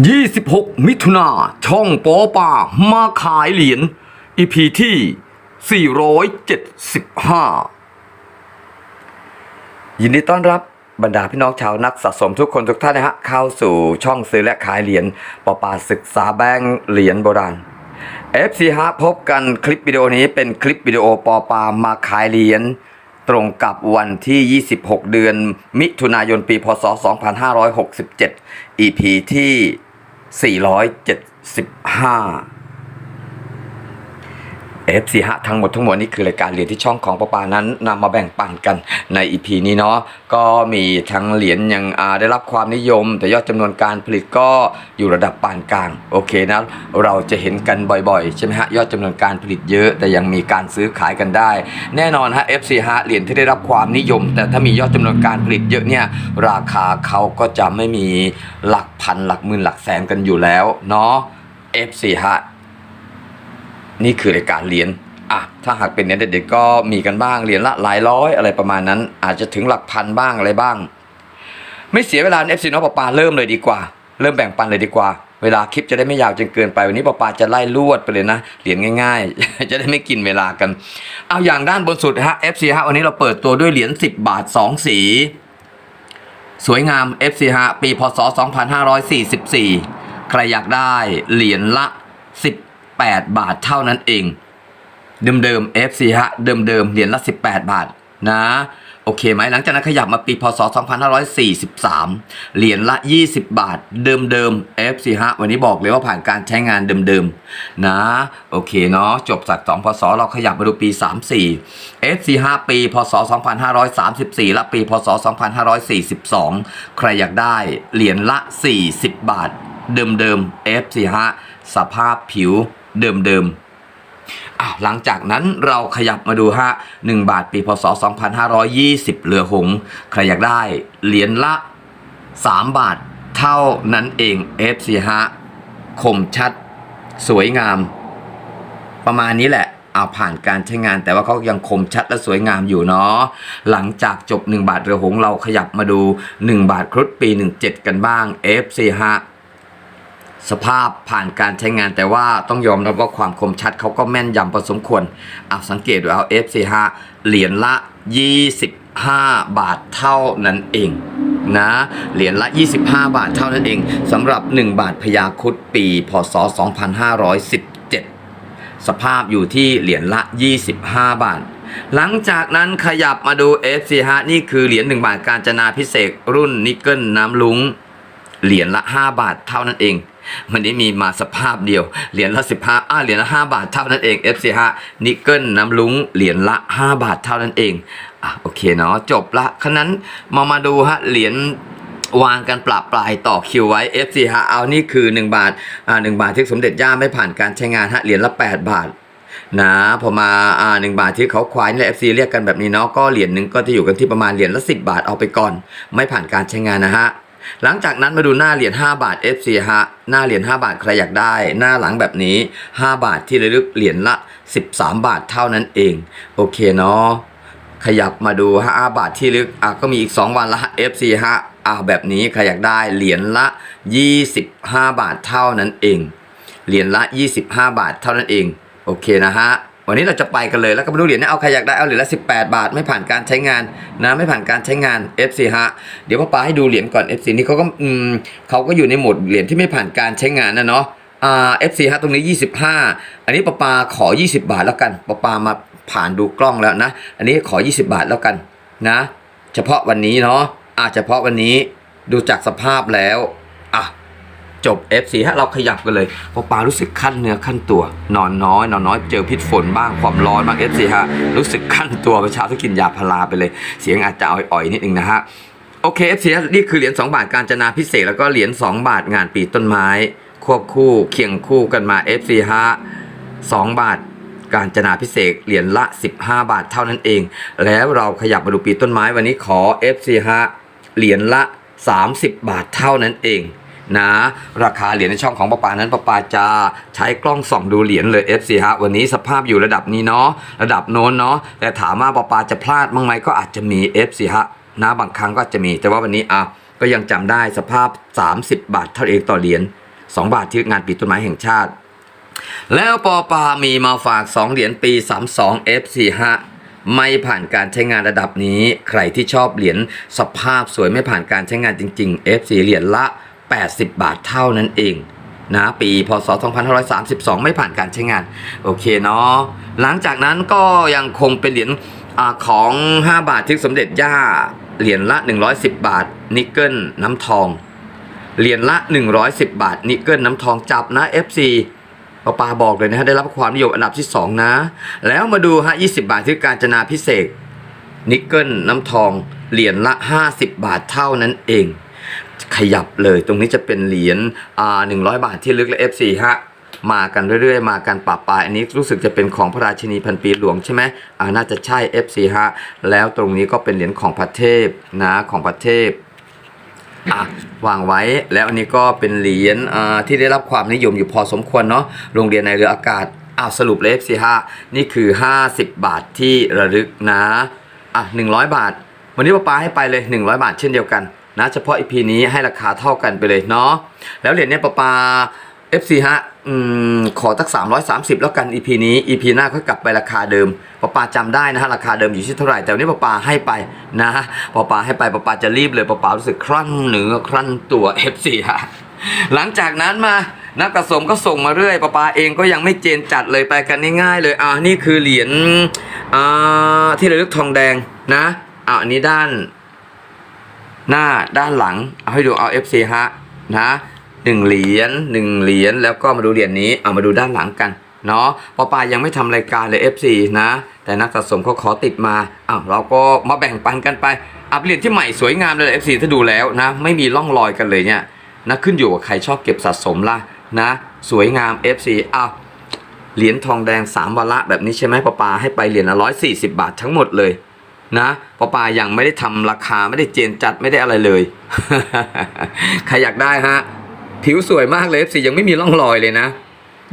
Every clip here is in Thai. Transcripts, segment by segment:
26 มิถุนาช่องปอป่ามาขายเหรียญ EP ที่ 475 ยินดีต้อนรับบรรดาพี่น้องชาวนักสะสมทุกคนทุกท่านนะฮะ เข้าสู่ช่องซื้อและขายเหรียญปอป่าศึกษาแบงค์เหรียญโบราณ FC ฮะพบกันคลิปวิดีโอนี้เป็นคลิปวิดีโอปอปามาขายเหรียญ รงกับวันที่ 26 เดือน มิถุนายนปี พศ 2567 EP ที่ 475 FC ฮะทั้งหมดทั้งมวลนี่คือรายการเหรียญที่ช่องของปอปานั้นนำมาแบ่งปันกันใน EP นี้เนาะก็มีทั้งเหรียญยังได้รับความนิยม แต่ยอดจำนวนการผลิตก็อยู่ระดับปานกลางโอเคนะเราจะเห็นกันบ่อยๆใช่ไหมฮะยอดจำนวนการผลิตเยอะ แต่ยังมีการซื้อขายกันได้ แน่นอนฮะ FC ฮะเหรียญที่ได้รับความนิยม แต่ถ้ามียอดจำนวนการผลิตเยอะเนี่ยราคาเขาก็จะไม่มีหลักพันหลักหมื่นหลักแสนกันอยู่แล้วเนาะ FC ฮะ นี่คือรายการเหรียญอะถ้าหากเป็นเหรียญเด็ดๆก็มีกันบ้างเหรียญละหลายร้อยอะไรประมาณนั้น อาจจะถึงหลักพันบ้างอะไรบ้าง ไม่เสียเวลาเอฟซีน้องปอปาเริ่มเลยดีกว่า เริ่มแบ่งปันเลยดีกว่า เวลาคลิปจะได้ไม่ยาวจนเกินไปวันนี้ปอปาจะไล่ลวดไปเลยนะเหรียญง่าย ๆ จะได้ไม่กินเวลากัน เอาอย่างด้านบนสุดฮะ FC ฮะวันนี้เราเปิดตัวด้วยเหรียญ10 บาท 2 สี สวยงาม FC ฮะปีพศ 2544 ใครอยากได้เหรียญละ 18 บาทเท่านั้นเอง เดิมๆ FC ฮะ เดิมๆ เหรียญละ 18 บาทนะ โอเคไหมหลังจากนั้นขยับมาปีพศ 2543 เหรียญละ 20 บาท เดิมๆ FC ฮะ วันนี้บอกเลยว่าผ่านการใช้งานเดิมๆ นะ โอเคเนาะ จบจาก 2 พศ เราขยับมาดูปี 34 FC 5 ปี พศ 2534 และปี พศ 2542 ใครอยากได้ เหรียญละ 40 บาท เดิมๆ FC ฮะ สภาพผิว เดิมๆอ้าวหลังจากนั้นเราขยับมาดูฮะ1บาทปีพศ 2520เหลือหงส์ใครอยากได้เหรียญละ 3 บาทเท่านั้นเอง FC ฮะคมชัด สวยงาม ประมาณนี้แหละเอาผ่านการใช้งานแต่ว่าเขายังคมชัดและสวยงามอยู่เนาะหลังจากจบ 1 บาทเรือหงเราขยับมาดู 1 บาทครุฑปี 17 กันบ้าง FC ฮะ สภาพผ่านการใช้งานแต่ว่าต้องยอมรับว่าความคมชัดเขาก็แม่นยำพอสมควรเอาสังเกตดูเอา FC5 เหรียญละ 25 บาทเท่านั้นเองนะเหรียญละ 25 บาทเท่านั้นเองสำหรับ 1 บาทพยาคุดปีพศ 2517 สภาพอยู่ที่เหรียญละ 25 บาท หลังจากนั้นขยับมาดู FC5 นี่คือเหรียญ1บาทการจนาพิเศษรุ่นนิกเกิลน้ำลุงเหรียญละ 5 บาทเท่านั้นเอง มันนี้มีมาสภาพเดียว เหรียญละ15อ่าเหรียญละ5บาทเท่านั้นเอง FC5 นิกเกิลน้ำลุงเหรียญละ5บาทเท่านั้นเองอะโอเคเนาะจบละขนั้นมามาดูฮะเหรียญวางกันปลาปลายต่อคิวไว้ FC ฮะเอานี่คือ 1 บาทอ่า1บาทที่สมเด็จย่าไม่ผ่านการใช้งานฮะเหรียญละ 8 บาทนะพอมาอ่าหนึ่งบาทที่เขาควายและ FC เรียกกันแบบนี้เนาะก็เหรียญหนึ่งก็จะอยู่กันที่ประมาณเหรียญละ 10 บาทเอาไปก่อน ไม่ผ่านการใช้งานนะฮะ หลังจากนั้นมาดูหน้าเหรียญ5บาท FC ฮะหน้าเหรียญ5บาทใครอยากได้ หน้าหลังแบบนี้ 5 บาทที่ระลึกเหรียญละ 13 บาทเท่านั้นเอง โอเคเนาะขยับมาดู5บาทที่ลึกอะก็มีอีก 2 วันละ FC ฮะอ่าแบบนี้ใครอยากได้เหรียญละ 25 บาทเท่านั้นเองเหรียญละ 25 บาทเท่านั้นเอง โอเคนะฮะ วันนี้เราจะไปกันเลยแล้วก็มาดูเหรียญนะเอาใครอยากได้เอาเหรียญละ 18 บาท ไม่ผ่านการใช้งานนะไม่ผ่านการใช้งาน FC ฮะเดี๋ยวพ่อปาให้ดูเหรียญก่อน FC นี่เขาก็อืมเขาก็อยู่ในโหมดเหรียญที่ไม่ผ่านการใช้งานนะเนาะอ่า FC ฮะตรงนี้ 25 อันนี้ปาปาขอ 20 บาทแล้วกันปาปามาผ่านดูกล้องแล้วนะ อันนี้ขอ 20 บาทแล้วกันนะ เฉพาะวันนี้เนาะอ่าเฉพาะวันนี้ดูจากสภาพแล้วอะ จบ F4 ฮะเราขยับกันเลยพอปลารู้สึกขั้นเนื้อขั้นตัว นอนน้อย นอนน้อยเจอพิษฝนบ้างความร้อนบ้าง F4 ฮะรู้สึกขั้นตัวประชาต้องกินยาพาราไปเลย เสียงอาจจะอ่อยๆนิดนึงนะฮะโอเค F4 ฮะนี่คือเหรียญ2บาทการจนาพิเศษแล้วก็เหรียญ2บาทงานปีต้นไม้ ควบคู่เคียงคู่กันมา F4 ฮะ2บาทการจนาพิเศษเหรียญละ 15 บาทเท่านั้นเอง แล้วเราขยับมาดูปีต้นไม้วันนี้ขอ FC ฮะเหรียญละ 30 บาทเท่านั้นเอง นะ ราคาเหรียญในช่องของปปานั้นปปาจะใช้กล้องส่องดูเหรียญเลย FC ฮะวันนี้สภาพอยู่ระดับนี้เนาะระดับโน้นเนาะแต่ถามว่าปปาจะพลาดบ้างไหมก็อาจจะมี FC ฮะนะบางครั้งก็จจะมี แต่ว่าวันนี้อะก็ยังจำได้สภาพ 30 บาทเท่าเองต่อเหรียญ2 บาทที่งานปีต้นไม้แห่งชาติ แล้วปอปามีมาฝาก 2 เหรียญปี 32 F45 ไม่ผ่านการใช้งานระดับนี้ ใครที่ชอบเหรียญสภาพสวยไม่ผ่านการใช้งานจริง ๆ F4 เหรียญละ 80 บาทเท่านั้นเองนะปีพศ 2532 ไม่ผ่านการใช้งาน โอเคเนาะหลังจากนั้นก็ยังคงเป็นเหรียญอของ 5 บาทที่สมเด็จย่าเหรียญละ 110 บาท นิกเกิลน้ำทอง เหรียญละ 110 บาท นิกเกิลน้ำทองจับนะ FC ปาปาบอกเลยนะฮะได้รับความนิยมอันดับที่ 2 นะ แล้วมาดูฮะ20 บาทที่การจนาพิเศษนิกเกิลน้ำทองเหรียญละ 50 บาทเท่านั้นเอง ขยับเลยตรงนี้จะเป็นเหรียญอ่า100บาทที่ลึกและ F4 ฮะมากันเรื่อยๆ มากันปะปายอันนี้รู้สึกจะเป็นของพระราชินีพันปีหลวงใช่ไหมอ่าน่าจะใช่ F4 ฮะแล้วตรงนี้ก็เป็นเหรียญของพระเทพนะของพระเทพอะวางไว้แล้วอันนี้ก็เป็นเหรียญที่ได้รับความนิยมอยู่พอสมควรเนาะโรงเรียนในเรืออากาศอ้าวสรุปเลขสิฮะนี่คือ 50 บาทที่ระลึกนะอะ100 บาท วันนี้ป้าปาให้ไปเลย 100 บาทเช่นเดียวกัน นะเฉพาะอีพีนี้ให้ราคาเท่ากันไปเลยเนาะแล้วเหรียญเนี้ยป้าปา FC ฮะอืมขอตัก330 แล้วกัน EP นี้ EP หน้าก็กลับไปราคาเดิมป้าปาจำได้นะฮะราคาเดิมอยู่ที่เท่าไหร่แต่วันนี้ป้าปาให้ไปนะป้าปาให้ไปป้าปาจะรีบเลยป้าปารู้สึกครั่นเหนือครั่นตัว FC ฮะหลังจากนั้นมานักกระสมก็ส่งมาเรื่อยป้าปาเองก็ยังไม่เจนจัดเลยไปกันง่ายๆเลยอ่านี่คือเหรียญอ่าที่ระลึกทองแดงนะอ่าอันนี้ด้าน หน้าด้านหลัง เอาให้ดูเอา FC ฮะนะหนึ่งเหรียญหนึ่งเหรียญแล้วก็มาดูเหรียญนี้เอามาดูด้านหลังกันเนาะปอปายังไม่ทำรายการเลย FC นะ แต่นักสะสมเขาขอติดมาอ้าวเราก็มาแบ่งปันกันไปอัพเหรียญที่ใหม่สวยงามเลย FC ถ้าดูแล้วนะ ไม่มีร่องรอยกันเลยเนี่ยนะขึ้นอยู่กับใครชอบเก็บสะสมล่ะนะ สวยงาม FC อ้าวเหรียญทองแดง 3วาระแบบนี้ใช่ไหมปอปาให้ไปเหรียญละร้อยสี่สิบาททั้งหมดเลย นะปอปายังไม่ได้ทำราคาไม่ได้เจนจัดไม่ได้อะไรเลย ใครอยากได้ฮะ ผิวสวยมากเลย FC ยังไม่มีร่องรอยเลยนะ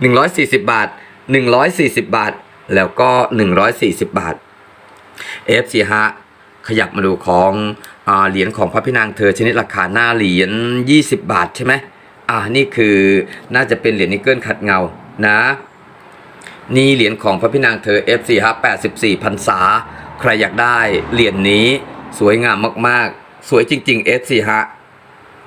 140 บาท 140 บาท แล้วก็ 140 บาท FC ฮะขยับมาดูของอเหรียญของพระพินางเธอชนิดราคาหน้าเหรียญ20 บาทใช่ไหมอ่านี่คือน่าจะเป็นเหรียญนิกเกิลขัดเงานะนี่เหรียญของพระพินางเธอ F4 ฮะ84พรรษา ใครอยากได้เหรียญนี้สวยงามมากๆ สวยจริง ๆ F4 ฮะ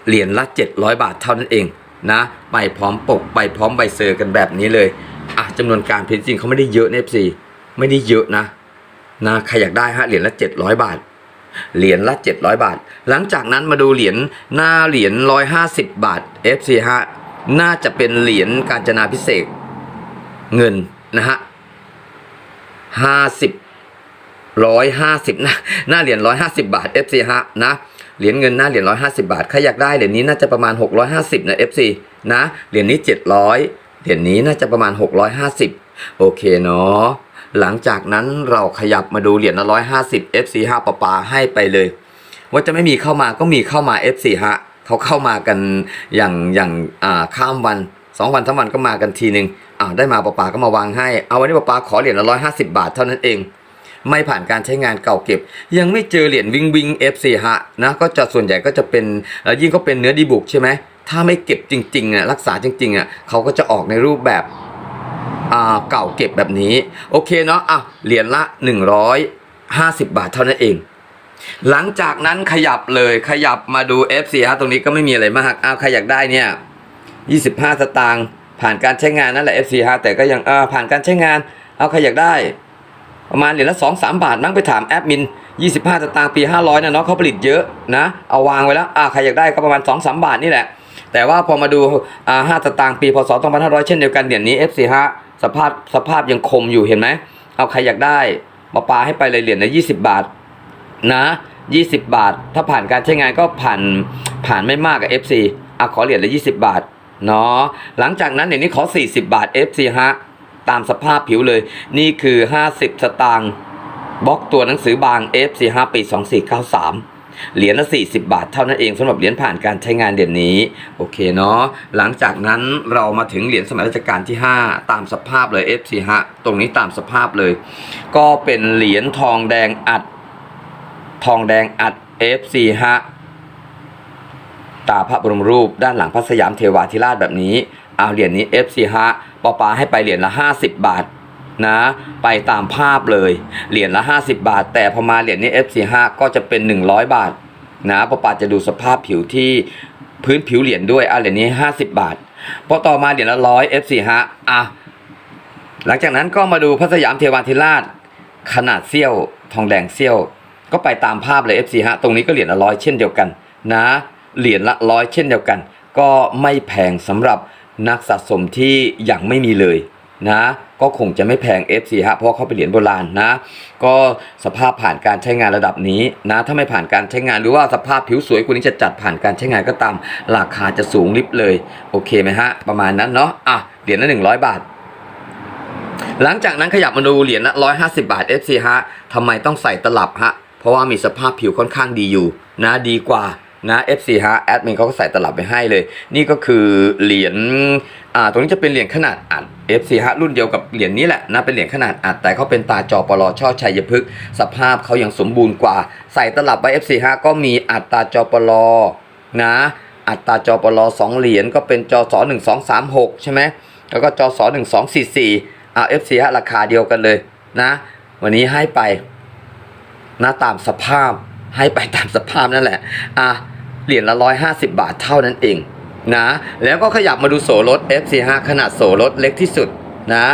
เหรียญละ 700 บาทเท่านั้นเองนะไปพร้อมปกไปพร้อมใบเซอร์กันแบบนี้เลยอะจำนวนการพิมพ์จริงเขาไม่ได้เยอะนะ F4 ไม่ได้เยอะนะนะใครอยากได้ฮะเหรียญละ 700 บาทเหรียญละ700 บาท หลังจากนั้นมาดูเหรียญหน้าเหรียญ150 บาท F4 ฮะน่าจะเป็นเหรียญการจนาพิเศษกเงินนะฮะห้าสิบ ร้อยห้าสิบนะหน้าเหรียญร้อยห้าสิบาท FC ฮะนะเหรียญเงินหน้าเหรียญร้อยห้าสิบาทใครอยากได้เหรียญนี้น่าจะประมาณหกร้อยห้าสิบนะ FC นะเหรียญนี้เจ็ดร้อยเหรียญนี้น่าจะประมาณหกร้อยห้าสิบโอเคเนาะหลังจากนั้นเราขยับมาดูเหรียญละร้อยห้าสิบ FC ห้าปะปาให้ไปเลย ว่าจะไม่มีเข้ามาก็มีเข้ามา F4 ฮะเขาเข้ามากันอย่างอย่างอ่าข้ามวันสองวันสามวันก็มากันทีหนึ่งอ่าได้มาปะปาก็มาวางให้ เอาวันนี้ปะปาขอเหรียญละร้อยห้าสิบาทเท่านั้นเอง ไม่ผ่านการใช้งานเก่าเก็บ ยังไม่เจอเหรียญวิงวิง F4 ฮะนะก็จะส่วนใหญ่ก็จะเป็นยิ่งเขาเป็นเนื้อดีบุกใช่ไหมถ้าไม่เก็บจริงๆอะรักษาจริงๆอะเขาก็จะออกในรูปแบบอ่าเก่าเก็บแบบนี้ โอเคเนาะอะเหรียญละ 150 บาทเท่านั้นเอง หลังจากนั้นขยับเลยขยับมาดู F4 ฮะตรงนี้ก็ไม่มีอะไรมากอ้าวใครอยากได้เนี่ย 25 สตางค์ผ่านการใช้งานนั่นแหละ F4 ฮะแต่ก็ยังอ่าผ่านการใช้งานเอาใครอยากได้ ประมาณเหรียญละ2 3บาทนั่งไปถามแอดมิน 25สตางค์ปี 500นะเนาะเขาผลิตเยอะนะเอาวางไว้แล้วอ่าใครอยากได้ก็ประมาณ2 3บาทนี่แหละ แต่ว่าพอมาดูอ่า5สตางค์ปีพศ2500 เช่นเดียวกันเหรียญนี้ F4 ฮะสภาพสภาพยังคมอยู่เห็นไหมเอาใครอยากได้มาปาให้ไปเลยเหรียญละ20 บาทนะ20 บาท ถ้าผ่านการใช้งานก็ผ่านผ่านไม่มากกับ FC อะขอเหรียญละ20 บาทเนาะหลังจากนั้นเดี๋ยวนี้ขอ 40 บาท FC ฮะ ตามสภาพผิวเลย นี่คือ 50 สตางค์บล็อกตัวหนังสือบาง FC 5ปี 2493 เหรียญละ 40 บาทเท่านั้นเองสำหรับเหรียญผ่านการใช้งานเหรียญนี้ โอเคเนาะหลังจากนั้นเรามาถึงเหรียญสมัยรัชกาลที่ 5 ตามสภาพเลย FC ฮะตรงนี้ตามสภาพเลย ก็เป็นเหรียญทองแดงอัด ทองแดงอัด F4 ฮะตาพระบรมรูปด้านหลังพระสยามเทวาธิราชแบบนี้ เอาเหรียญนี้ FC ฮะปอปาให้ไปเหรียญละ 50 บาทนะไปตามภาพเลยเหรียญละ 50 บาท แต่พอมาเหรียญนี้ FC ฮะก็จะเป็น 100 บาทนะปอปาจะดูสภาพผิวที่พื้นผิวเหรียญด้วยเอาเหรียญนี้ 50 บาทพอต่อมาเหรียญละร้อย FC ฮะอะหลังจากนั้นก็มาดูพระสยามเทวาธิราช ขนาดเสี้ยวทองแดงเสี้ยว ก็ไปตามภาพเลย FC ฮะตรงนี้ก็เหรียญละร้อยเช่นเดียวกันนะเหรียญละร้อยเช่นเดียวกัน ก็ไม่แพงสำหรับ นักสะสมที่ยังไม่มีเลยนะก็คงจะไม่แพง FC ฮะเพราะเขาเป็นเหรียญโบราณนะ ก็สภาพผ่านการใช้งานระดับนี้นะถ้าไม่ผ่านการใช้งานหรือว่าสภาพผิวสวยกว่านี้จะจัดผ่านการใช้งานก็ตาม ราคาจะสูงลิบเลย โอเคไหมฮะ ประมาณนั้นเนาะอะเหรียญละ 100 บาท หลังจากนั้นขยับมาดูเหรียญละ150 บาท FC ฮะทำไมต้องใส่ตลับฮะเพราะว่ามีสภาพผิวค่อนข้างดีอยู่นะดีกว่า นะ FC ฮะแอดมินเขาก็ใส่ตลับไปให้เลย นี่ก็คือเหรียญอ่าตรงนี้จะเป็นเหรียญขนาดอัด FC ฮะรุ่นเดียวกับเหรียญนี้แหละนะเป็นเหรียญขนาดอัดแต่เขาเป็นตาจอปลอช่อชัยพฤกษ์สภาพเขายังสมบูรณ์กว่า ใส่ตลับไว้ FC ฮะก็มีอัดตาจอปลอนะอัตราจอปลอสองเหรียญก็เป็นจอสอหนึ่งสองสามหกใช่ไหมแล้วก็จอสอหนึ่งสองสี่สี่อ่าเอฟซีฮะราคาเดียวกันเลยนะ วันนี้ให้ไปนะตามสภาพให้ไปตามสภาพนั่นแหละอะ เหรียญละร้อยห้าสิบบาทเท่านั้นเองนะแล้วก็ขยับมาดูโสรถ F45 ขนาดโสรถเล็กที่สุดนะ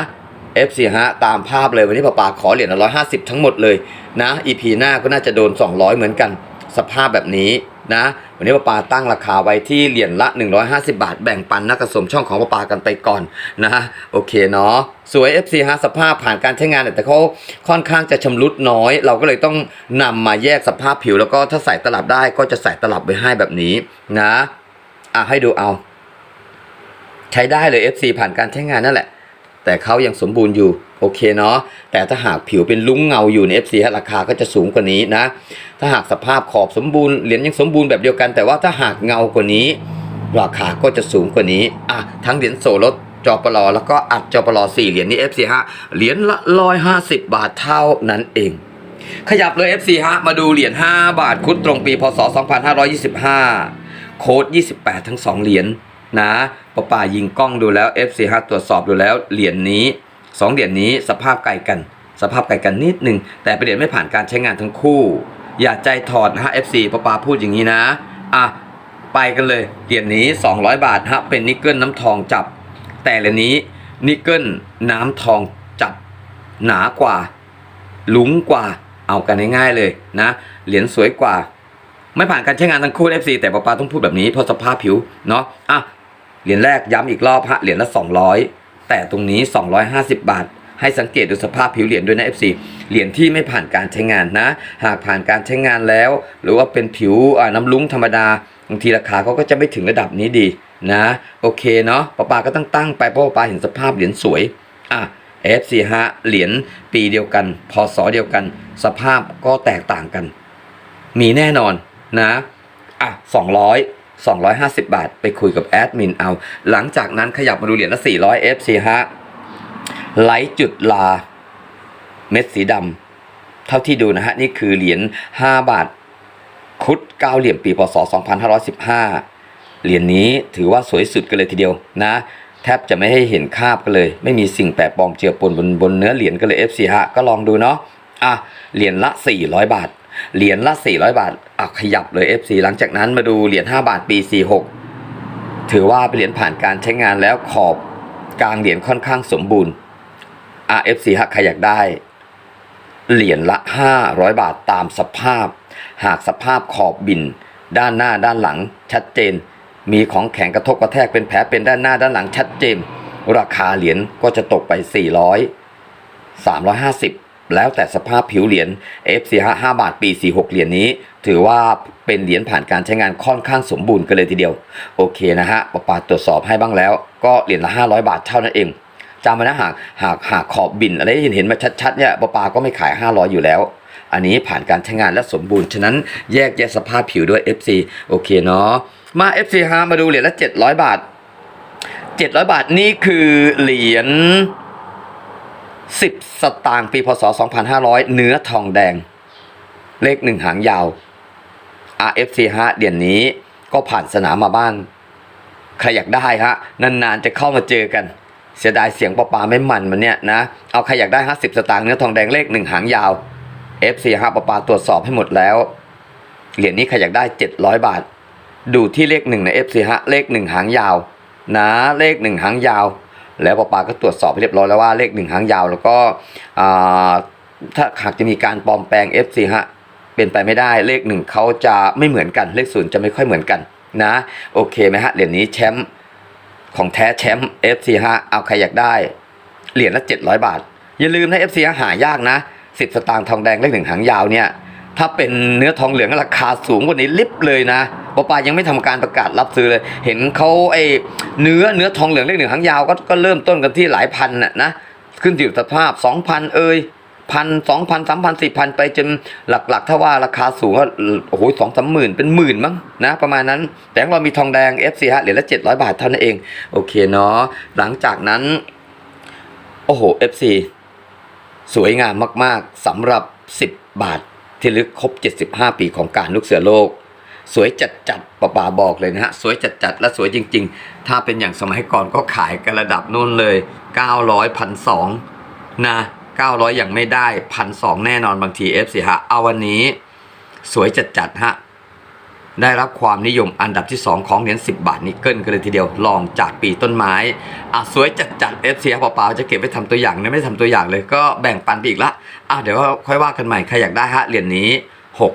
F45 ตามภาพเลยวันนี้ป้าปาขอเหรียญละร้อยห้าสิบทั้งหมดเลยนะ EP หน้าก็น่าจะโดน200เหมือนกัน สภาพแบบนี้ นะวันนี้ป้าปาตั้งราคาไว้ที่เหรียญละ 150 บาท แบ่งปันนักกระสมช่องของป้าปากันไปก่อนนะโอเคเนาะสวย FC ฮะสภาพผ่านการใช้งานแต่เขาค่อนข้างจะชำรุดน้อย เราก็เลยต้องนำมาแยกสภาพผิว แล้วก็ถ้าใส่ตลับได้ก็จะใส่ตลับไว้ให้แบบนี้นะอะให้ดูเอา ใช้ได้เลย FC ผ่านการใช้งานนั่นแหละ แต่เขายังสมบูรณ์อยู่โอเคเนาะแต่ถ้าหากผิวเป็นลุ้งเงาอยู่ใน FC ฮะราคาก็จะสูงกว่านี้นะ ถ้าหากสภาพขอบสมบูรณ์เหรียญยังสมบูรณ์แบบเดียวกัน แต่ว่าถ้าหากเงากว่านี้ ราคาก็จะสูงกว่านี้อะทั้งเหรียญโซลดจอปลอแล้วก็อัดจอปลอ4เหรียญนี้ FC ฮะเหรียญละ150บาทเท่านั้นเอง ขยับเลย FC ฮะมาดูเหรียญ5บาทคุดตรงปีพศ 2525 โค้ด 28 ทั้ง 2 เหรียญ นะป้าป่ายิงกล้องดูแล้ว FC ฮะตรวจสอบดูแล้วเหรียญนี้2เหรียญนี้สภาพไกลกัน สภาพไกลกันนิดหนึ่งแต่เป็นเหรียญไม่ผ่านการใช้งานทั้งคู่ อย่าใจถอดนะฮะ FC ป้าป่าพูดอย่างนี้นะอะไปกันเลยเหรียญนี้ 200 บาทฮะเป็นนิกเกิลน้ำทองจับ แต่เหรียญนี้นิกเกิลน้ำทองจับหนากว่าลุงกว่าเอากันง่ายๆเลยนะเหรียญสวยกว่า ไม่ผ่านการใช้งานทั้งคู่ FC แต่ป้าปาต้องพูดแบบนี้เพราะสภาพผิวเนาะอะ เหรียญแรกย้ำอีกรอบฮะเหรียญละ 200 แต่ตรงนี้ 250 บาท ให้สังเกตดูสภาพผิวเหรียญด้วยนะ FC เหรียญที่ไม่ผ่านการใช้งานนะ หากผ่านการใช้งานแล้ว หรือว่าเป็นผิวน้ำลุ้งธรรมดาบางทีราคาเขาก็จะไม่ถึงระดับนี้ดีนะ โอเคเนาะป้าปาก็ต้องตั้งไปเพราะป้าปาเห็นสภาพเหรียญสวยอะ FC ฮะเหรียญปีเดียวกัน พศเดียวกัน สภาพก็แตกต่างกัน มีแน่นอนนะ อะ 200 250 บาท ไปคุยกับแอดมินเอา หลังจากนั้นขยับมาดูเหรียญละ400 FC ฮะไลท์จุดลา เม็ดสีดำเท่าที่ดูนะฮะ นี่คือเหรียญ5บาท คุดเก้าเหลี่ยมปีพศ 2515 เหรียญนี้ถือว่าสวยสุดกันเลยทีเดียวนะแทบจะไม่ให้เห็นคาบกันเลย ไม่มีสิ่งแปลกปลอมเจือปนบนบนเนื้อเหรียญกันเลย FC ฮะก็ลองดูเนาะอะเหรียญละ 400 บาท เหรียญละ 400 บาทอะขยับเลย FC หลังจากนั้นมาดูเหรียญ5บาทปี 46 ถือว่าเป็นเหรียญผ่านการใช้งานแล้วขอบกลางเหรียญค่อนข้างสมบูรณ์อะ FC ฮะใครอยากได้ เหรียญละ 500 บาทตามสภาพ หากสภาพขอบบิน ด้านหน้าด้านหลังชัดเจน มีของแข็งกระทบกระแทกเป็นแผลเป็นด้านหน้าด้านหลังชัดเจน ราคาเหรียญก็จะตกไป 400 350 แล้วแต่สภาพผิวเหรียญ F45 5บาทปี 46 เหรียญนี้ ถือว่าเป็นเหรียญผ่านการใช้งานค่อนข้างสมบูรณ์กันเลยทีเดียว โอเคนะฮะปาปาตรวจสอบให้บ้างแล้ว ก็เหรียญละ 500 บาทเท่านั้นเองจำไว้นะหากหากหากขอบบินอะไรที่เห็นเห็นมาชัดๆเนี่ยปาปาก็ไม่ขาย 500 อยู่แล้ว อันนี้ผ่านการใช้งานและสมบูรณ์ ฉะนั้นแยกแยะสภาพผิวด้วย FC โอเคเนาะมา FC ฮะมาดูเหรียญละ 700 บาท 700 บาทนี่คือเหรียญ 10 สตางค์ปีพศ 2500 เนื้อทองแดง เลขหนึ่งหางยาว RFC ฮะเหรียญนี้ก็ผ่านสนามมาบ้าง ใครอยากได้ฮะ นานๆจะเข้ามาเจอกัน เสียดายเสียงปลาปาไม่มันมันเนี่ยนะ เอาใครอยากได้50สตางค์เนื้อทองแดงเลขหนึ่งหางยาว FC ฮะปลาปาตรวจสอบให้หมดแล้ว เหรียญนี้ใครอยากได้ 700 บาท ดูที่เลขหนึ่งใน FC ฮะเลขหนึ่งหางยาว นะเลขหนึ่งหางยาว แล้วปปาก็ตรวจสอบเรียบร้อยแล้วว่าเลขหนึ่งหางยาว แล้วก็ถ้าหากจะมีการปลอมแปลง FC ฮะเป็นไปไม่ได้เลขหนึ่งเขาจะไม่เหมือนกัน เลขศูนย์จะไม่ค่อยเหมือนกันนะโอเคไหมฮะเหรียญนี้แชมป์ของแท้แชมป์ FC ฮะเอาใครอยากได้เหรียญละ700 บาท อย่าลืมนะ FC ฮะหายากนะ 10 สตางค์ทองแดงเลขหนึ่งหางยาวเนี่ย ถ้าเป็นเนื้อทองเหลืองราคาสูงกว่านี้ลิบเลยนะปอปายังไม่ทำการประกาศรับซื้อเลย เห็นเขาไอ้เนื้อเนื้อทองเหลืองเลขหนึ่งหางยาวก็ก็เริ่มต้นกันที่หลายพันน่ะนะขึ้นอยู่สภาพสองพันเอ่ยพันสองพันสามพันสี่พันไปจนหลักๆ ถ้าว่าราคาสูงก็โอ้โหสองสามหมื่นเป็นหมื่นมั้งนะประมาณนั้น แต่เรามีทองแดง FC ฮะเหรียญละเจ็ดร้อยบาทเท่านั้นเอง โอเคเนาะหลังจากนั้น โอ้โห FC สวยงามมาก ๆสำหรับ 10 บาท ที่ลึกครบ 75 ปีของการลูกเสือโลก สวยจัดจัดๆปะป่าบอกเลยนะฮะ สวยจัดจัดและสวยจริง ๆ ถ้าเป็นอย่างสมัยก่อนก็ขายกันระดับนู่นเลย 900พันสองนะ 900 อย่างไม่ได้พันสองแน่นอนบางที F สิฮะเอาวันนี้ สวยจัดจัดฮะ ได้รับความนิยมอันดับที่ 2 ของเหรียญ10 บาทนิกเกิลกันเลยทีเดียวลองจากปีต้นไม้อะสวยจัดจัดเอฟซีเปล่าๆจะเก็บไปทำตัวอย่างเนี่ยไม่ได้ทำตัวอย่างเลยก็แบ่งปันไปอีกละอะเดี๋ยวค่อยว่ากันใหม่ใครอยากได้ฮะเหรียญนี้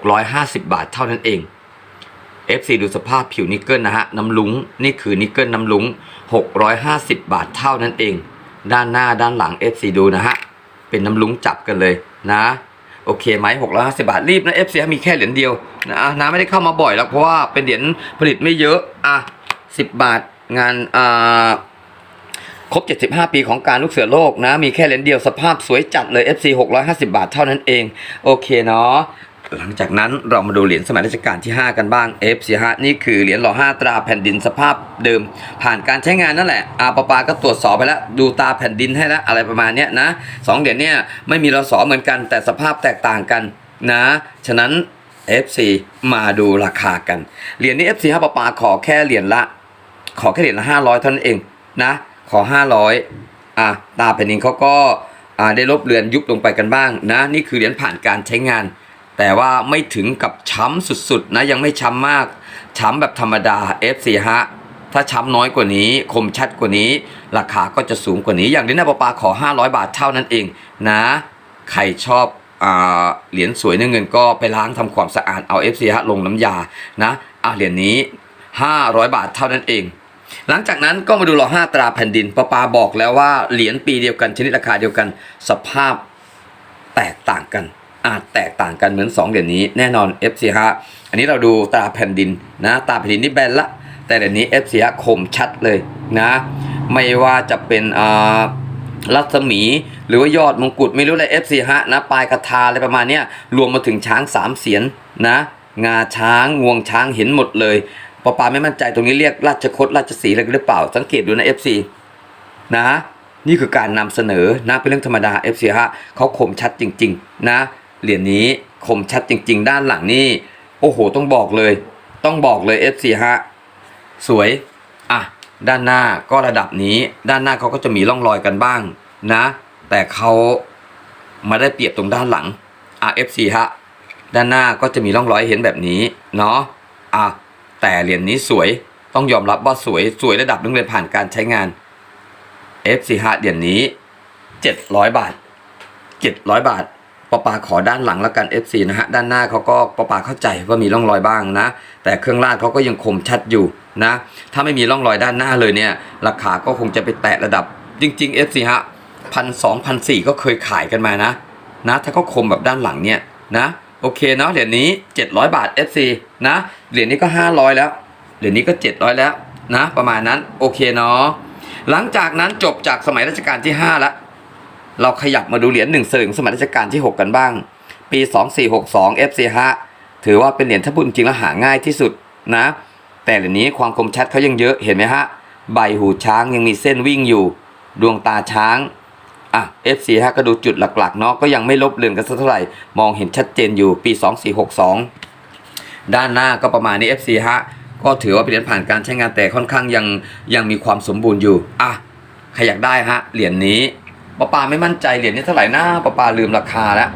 650 บาทเท่านั้นเอง FC ดูสภาพผิวนิกเกิลนะฮะน้ำลุงนี่คือนิกเกิลน้ำลุง650 บาทเท่านั้นเอง ด้านหน้าด้านหลัง FC ดูนะฮะเป็นน้ำลุงจับกันเลยนะ โอเคไหมหกแล้วสิบาทรีบนะเอฟซีมีแค่เหรียญเดียวนะอะน้าไม่ได้เข้ามาบ่อยแล้วเพราะว่าเป็นเหรียญผลิตไม่เยอะอะสิบาทงานอ่าครบ 75 ปีของการลูกเสือโลกนะ มีแค่เหรียญเดียวสภาพสวยจัดเลย FC 650 บาทเท่านั้นเอง โอเคเนาะ หลังจากนั้นเรามาดูเหรียญสมัยรัชกาลที่ 5 กันบ้าง F4 ฮะนี่คือเหรียญหล่อ5ตราแผ่นดินสภาพเดิม ผ่านการใช้งานนั่นแหละอาปาปาก็ตรวจสอบไปแล้ว ดูตาแผ่นดินให้แล้วอะไรประมาณนี้นะสองเหรียญเนี่ยไม่มีรสอเหมือนกัน แต่สภาพแตกต่างกันนะ ฉะนั้น F4 มาดูราคากัน เหรียญนี้ F4 ฮะปาปาขอแค่เหรียญละ ขอแค่เหรียญละ500เท่านั้นเองนะ ขอ 500อะตาแผ่นดินเขาก็อาได้ลบเลือนยุบลงไปกันบ้างนะ นี่คือเหรียญผ่านการใช้งาน แต่ว่าไม่ถึงกับช้ำสุดๆนะยังไม่ช้ำมาก ช้ำแบบธรรมดา F4 ฮะถ้าช้ำน้อยกว่านี้ คมชัดกว่านี้ ราคาก็จะสูงกว่านี้ อย่างนี้นะปาปาขอ 500 บาทเท่านั้นเองนะ ใครชอบอเหรียญสวยเนื้อเงินก็ไปล้างทำความสะอาดเอา F4 ฮะลงน้ำยานะอะเหรียญนี้ 500 บาทเท่านั้นเอง หลังจากนั้นก็มาดูหล่อห้าตราแผ่นดินปาปาบอกแล้วว่าเหรียญปีเดียวกันชนิดราคาเดียวกัน สภาพแตกต่างกัน อาจแตกต่างกันเหมือน2เหรียญนี้แน่นอน FC ฮะอันนี้เราดูตาแผ่นดินนะตาแผ่นดินนี่แบนละ แต่เหรียญนี้ FC ฮะคมชัดเลยนะไม่ว่าจะเป็นอ่ารัศมีหรือว่ายอดมงกุฎไม่รู้อะไร FC ฮะนะปลายคาถาอะไรประมาณเนี้ยรวมมาถึงช้างสามเสียนนะงาช้างงวงช้างเห็นหมดเลยปอปาไม่มั่นใจตรงนี้เรียกราชคดราชสีห์อะไรหรือเปล่า สังเกตดูนะ FC นะนี่คือการนำเสนอนะเป็นเรื่องธรรมดา FC ฮะเขาคมชัดจริง ๆ นะ เหรียญนี้คมชัดจริง ๆ ด้านหลังนี่โอ้โห ต้องบอกเลย ต้องบอกเลย FC ฮะสวยอะด้านหน้าก็ระดับนี้ ด้านหน้าเขาก็จะมีร่องรอยกันบ้างนะ แต่เขามาได้เปรียบตรงด้านหลังอะ FC ฮะด้านหน้าก็จะมีร่องรอยเห็นแบบนี้เนาะอะแต่เหรียญนี้สวยต้องยอมรับว่าสวยสวยระดับนึงเลยผ่านการใช้งาน F4 ฮะเหรียญนี้ 700 บาท 700 บาท ปอปาขอด้านหลังแล้วกัน F4 นะฮะด้านหน้าเขาก็ปอปาเข้าใจว่ามีร่องรอยบ้างนะ แต่เครื่องราดเขาก็ยังคมชัดอยู่นะถ้าไม่มีร่องรอยด้านหน้าเลยเนี่ยราคาก็คงจะไปแตะระดับจริง ๆ F4 ฮะพันสองพันสี่ก็เคยขายกันมานะนะถ้าเขาคมแบบด้านหลังเนี่ยนะโอเคเนาะเหรียญนี้ 700 บาท F4 นะเหรียญนี้ก็ 500 แล้วเหรียญนี้ก็ 700 แล้วนะประมาณนั้นโอเคเนาะหลังจากนั้นจบจากสมัยรัชกาลที่ 5 แล้ว เราขยับมาดูเหรียญหนึ่งสลึงสมัยรัชกาลที่ 6 กันบ้าง ปี 2462 FC ฮะถือว่าเป็นเหรียญถ้าพูดจริงแล้วหาง่ายที่สุดนะ แต่เหรียญนี้ความคมชัดเขายังเยอะเห็นไหมฮะ ใบหูช้างยังมีเส้นวิ่งอยู่ ดวงตาช้างอะ FC ฮะก็ดูจุดหลักๆเนาะก็ยังไม่ลบเลือนกันสักเท่าไหร่ มองเห็นชัดเจนอยู่ปี 2462 ด้านหน้าก็ประมาณนี้ FC ฮะก็ถือว่าเป็นเหรียญผ่านการใช้งานแต่ค่อนข้างยังยังมีความสมบูรณ์อยู่อะใครอยากได้ฮะเหรียญนี้ ป้าปาไม่มั่นใจเหรียญนี้เท่าไหร่นะป้าปาลืมราคาแล้ว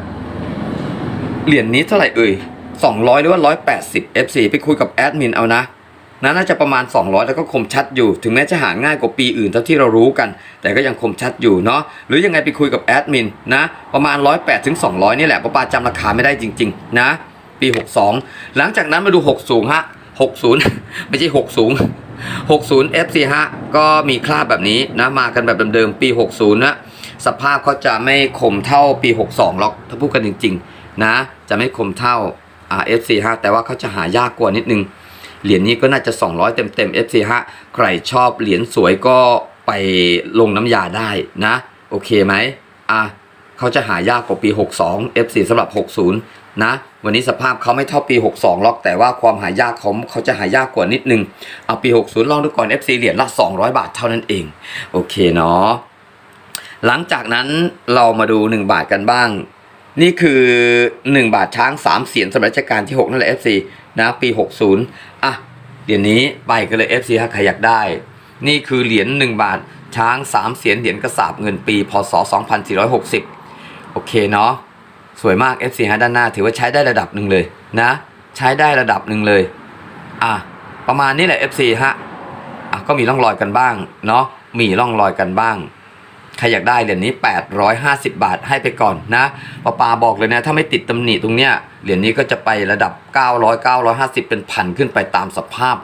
เหรียญนี้เท่าไหร่เอ่ย200หรือว่า180 FC ไปคุยกับแอดมินเอานะนะน่าจะประมาณ 200 แล้วก็คมชัดอยู่ ถึงแม้จะหาง่ายกว่าปีอื่นเท่าที่เรารู้กัน แต่ก็ยังคมชัดอยู่เนาะ หรือยังไงไปคุยกับแอดมินนะ ประมาณ 108ถึง200 นี่แหละป้าปาจำราคาไม่ได้จริง ๆ นะ ปี 62 หลังจากนั้นมาดู 60 ฮะ 60 ไม่ใช่ 60 60 FC ฮะ ก็มีคราบแบบนี้นะ มากันแบบเดิมๆ ปี 60 นะ สภาพเขาจะไม่คมเท่าปี 62หรอกถ้าพูดกันจริง ๆ นะ จะไม่คมเท่าอ่า FC ฮะแต่ว่าเขาจะหายากกว่านิดนึง เหรียญนี้ก็น่าจะ 200 เต็มเต็มๆ FC ฮะใครชอบเหรียญสวยก็ไปลงน้ำยาได้นะ โอเคไหมอะเขาจะหายากกว่าปี 62 FC สำหรับ 60 นะ วันนี้สภาพเขาไม่เท่าปี 62 หรอก แต่ว่าความหายากของเขาจะหายากกว่านิดนึง เอาปี 60 ลองดูก่อน FC เหรียญละ 200 บาทเท่านั้นเอง โอเคเนาะ หลังจากนั้นเรามาดู 1 บาทกันบ้าง นี่คือ 1 บาทช้าง 3 เสียนสมัยรัชกาลที่ 6 นั่นแหละ FC นะปี 60 อะเหรียญนี้ไปกันเลย FC ถ้าใครอยากได้ นี่คือเหรียญ1บาทช้าง 3 เสียนเหรียญกระสาบเงินปี พศ 2460 โอเคเนาะสวยมาก FC ฮะด้านหน้าถือว่าใช้ได้ระดับหนึ่งเลยนะ ใช้ได้ระดับหนึ่งเลย อะประมาณนี้แหละ FC ฮะอะก็มีร่องรอยกันบ้างเนาะมีร่องรอยกันบ้าง ใครอยากได้เหรียญนี้ 850 บาทให้ไปก่อนนะปาปาบอกเลยนะ ถ้าไม่ติดตำหนิตรงเนี้ยเหรียญนี้ก็จะไประดับ 900 950 เป็นพันขึ้นไปตามสภาพ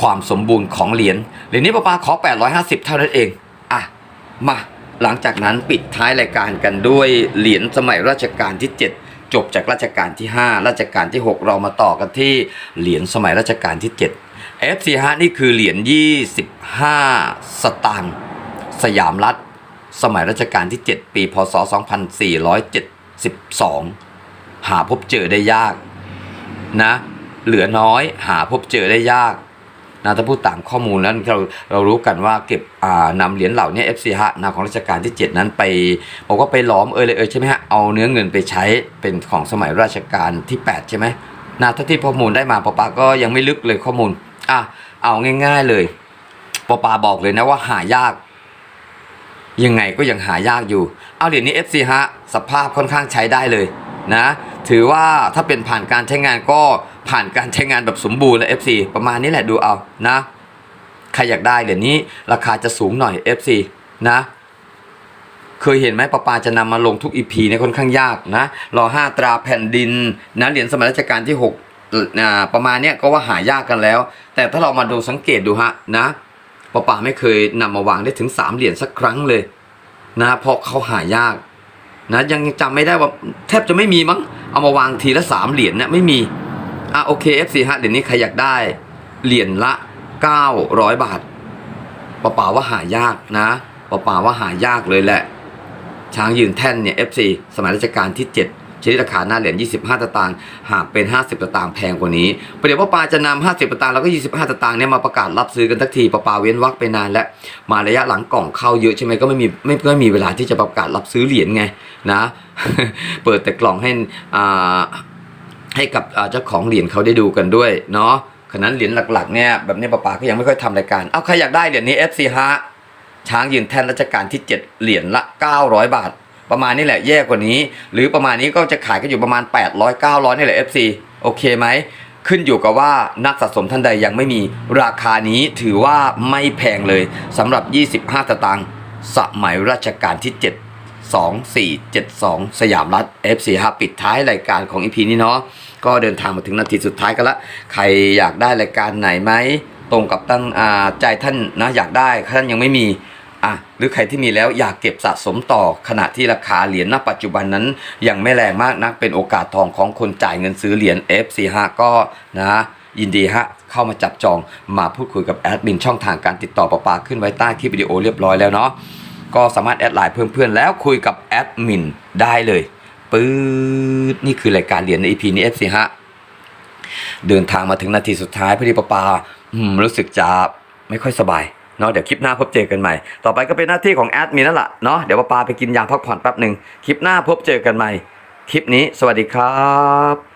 ความสมบูรณ์ของเหรียญเหรียญนี้ปาปาขอ 850 เท่านั้นเองอะมาหลังจากนั้นปิดท้ายรายการกันด้วยเหรียญสมัยรัชกาลที่ 7จบจากรัชกาลที่ 5รัชกาลที่ 6 เรามาต่อกันที่เหรียญสมัยรัชกาลที่ 7 FC ฮะนี่คือเหรียญ25 สตางค์สยามรัฐ สมัยรัชกาลที่ 7 ปี พศ 2472 หาพบเจอได้ยากนะเหลือน้อยหาพบเจอได้ยากนะถ้าพูดตามข้อมูลแล้วเราเรารู้กันว่าเก็บอ่านำเหรียญเหล่านี้ FC ฮะนะของรัชกาลที่ 7 นั้นไปบอกว่าไปหล้อมเออเลยเออใช่ไหมฮะเอาเนื้อเงินไปใช้เป็นของสมัยราชการที่ 8 ใช่ไหมนะถ้าที่ข้อมูลได้มาปอปาก็ยังไม่ลึกเลยข้อมูลอะเอาง่าย ๆเลยปอปาบอกเลยนะว่าหายาก ยังไงก็ยังหายากอยู่ เอาเหรียญนี้ FC ฮะ สภาพค่อนข้างใช้ได้เลยนะ ถือว่าถ้าเป็นผ่านการใช้งานก็ผ่านการใช้งานแบบสมบูรณ์แล้ว FC ประมาณนี้แหละดูเอานะ ใครอยากได้เหรียญนี้ราคาจะสูงหน่อย FC นะ เคยเห็นไหมปาปาจะนำมาลงทุกอีพีเนี่ยค่อนข้างยากนะ รอห้าตราแผ่นดินนะเหรียญสมัยรัชกาลที่6อ่าประมาณเนี้ยก็ว่าหายากกันแล้ว แต่ถ้าเรามาดูสังเกตดูฮะนะ ปาปาไม่เคยนำมาวางได้ถึง3เหรียญสักครั้งเลย นะเพราะเขาหายาก นะยังจำไม่ได้ว่าแทบจะไม่มีมั้งเอามาวางทีละสามเหรียญเนี่ยไม่มีอะโอเค FC ฮะเดี๋ยวนี้ใครอยากได้เหรียญละ 900 บาทปาป่าว่าหายากนะปาป่าว่าหายากเลยแหละ ช้างยืนแท่นเนี่ย FC สมัยรัชกาลที่ 7 ชนิดราคาหน้าเหรียญ25ตางค์หากเป็น 50ตางค์แพงกว่านี้ประเดี๋ยวป้าปาจะนำ50ตางค์แล้วก็ 25ตางค์เนี่ยมาประกาศรับซื้อกันทักทีปาปาเว้นวักไปนานแล้วมาระยะหลังกล่องเข้าเยอะใช่ไหมก็ไม่มีไม่ไม่มีเวลาที่จะประกาศรับซื้อเหรียญไงนะเปิดแต่กล่องให้อ่าให้กับเจ้าของเหรียญเขาได้ดูกันด้วยเนาะขณะนั้นเหรียญหลักๆเนี่ยแบบนี้ป้าปาก็ยังไม่ค่อยทำรายการ เอาใครอยากได้เหรียญนี้ FC ฮะช้างยืนแท่นรัชกาลที่ 7 เหรียญละ 900 บาท ประมาณนี้แหละแย่กว่านี้ หรือประมาณนี้ก็จะขายกันอยู่ประมาณ 800 900นี่แหละ FC โอเคไหมขึ้นอยู่กับว่านักสะสมท่านใดยังไม่มีราคานี้ถือว่าไม่แพงเลยสำหรับ 25ตะตังค์สมัยรัชกาลที่ 7 2472 สยามรัฐ FC ฮะปิดท้ายรายการของ EP นี้เนาะก็เดินทางมาถึงนาทีสุดท้ายกันละ ใครอยากได้รายการไหนไหมตรงกับตั้งใจท่านนะอยากได้ท่านยังไม่มี อะหรือใครที่มีแล้วอยากเก็บสะสมต่อขณะที่ราคาเหรียญณปัจจุบันนั้นยังไม่แรงมากนักเป็นโอกาสทองของคนจ่ายเงินซื้อเหรียญ FC ฮะก็นะยินดีฮะเข้ามาจับจองมาพูดคุยกับแอดมินช่องทางการติดต่อประปาขึ้นไว้ใต้คลิปวิดีโอเรียบร้อยแล้วเนาะก็สามารถแอดไลน์เพื่อนๆแล้วคุยกับแอดมินได้เลยปื๊ดนี่คือรายการเหรียญใน EP นี้ FC ฮะเดินทางมาถึงนาทีสุดท้ายพอดีปาปาอืมรู้สึกจะไม่ค่อยสบาย เนาะเดี๋ยวคลิปหน้าพบเจอกันใหม่ ต่อไปก็เป็นหน้าที่ของแอดมินนั่นแหละเนาะเดี๋ยวปาปาไปกินยาพักผ่อนแป๊บหนึ่งคลิปหน้าพบเจอกันใหม่ คลิปนี้สวัสดีครับ